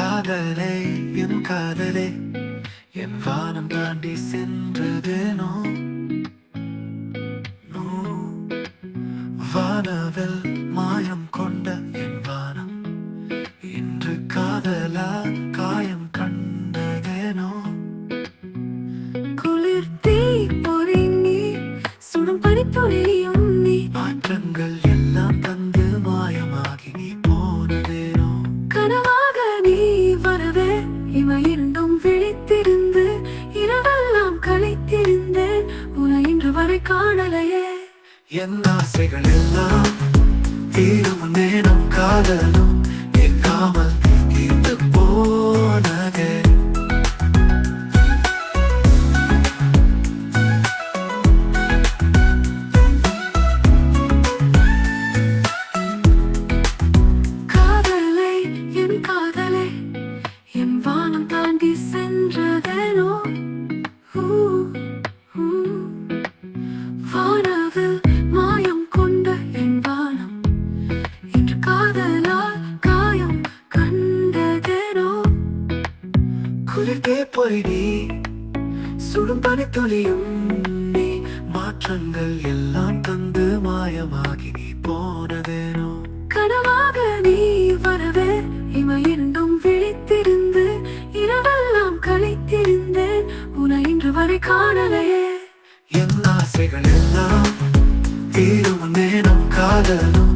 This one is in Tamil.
காதலே என் காதலே. என் வானம் தாண்டி சென்றதேனோ வானவில் மாயம் கொண்ட என் வானம். இன்று காதலா காயம் கண்டதேனோ குளிர் தீ பொறிங்கி சுடும் பனித்துளியும் நீ மாற்றங்கள் காணலையே. என் ஆசைகள் எல்லாம் தீரும் நேரம் காதலும். குளிர்ந்தே போயிடி. சுடும் பனி தொழியும் நீ மாற்றங்கள் எல்லாம் தந்து மாயமாகி நீ போனதேனோ? கனவாக நீ வரவே இமை இரண்டும் விழித்திருந்து இரவெல்லாம் கழித்திருந்தேன் உன இன்று வரை காணலையே என் ஆசைகள் எல்லாம் தீரும் நேரம் காதலும்